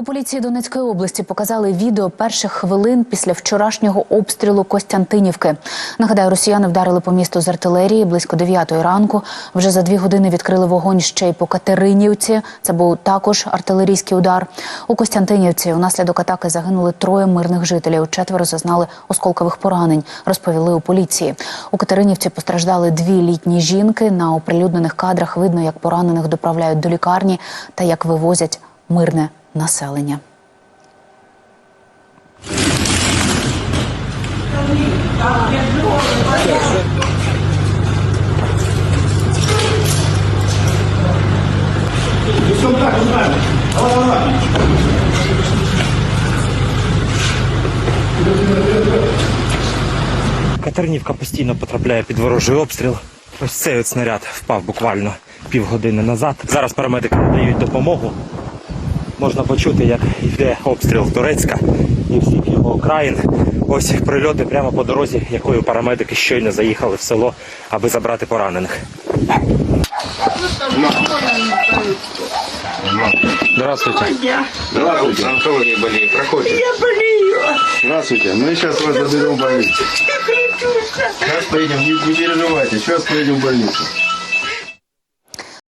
У поліції Донецької області показали відео перших хвилин після вчорашнього обстрілу Костянтинівки. Нагадаю, росіяни вдарили по місту з артилерії близько 9 ранку. Вже за дві години відкрили вогонь ще й по Катеринівці. Це був також артилерійський удар. У Костянтинівці унаслідок атаки загинули троє мирних жителів. Четверо зазнали осколкових поранень. Розповіли у поліції. У Катеринівці постраждали дві літні жінки. На оприлюднених кадрах видно, як поранених доправляють до лікарні та як вивозять мирне населення. Катернівка постійно потрапляє під ворожий обстріл. Ось цей от снаряд впав буквально півгодини назад. Зараз парамедики надають допомогу. Можна почути, як йде обстріл Турецька і всіх його окраїн. Ось прильоти прямо по дорозі, якою парамедики щойно заїхали в село, аби забрати поранених. Здравствуйте. Здравствуйте, онкология болеет. Проходите. Я болею. Здравствуйте. Мы сейчас вас заберем в больницу. Кричуся. Сейчас поедем, не, не переживайте, сейчас поедем в больницу.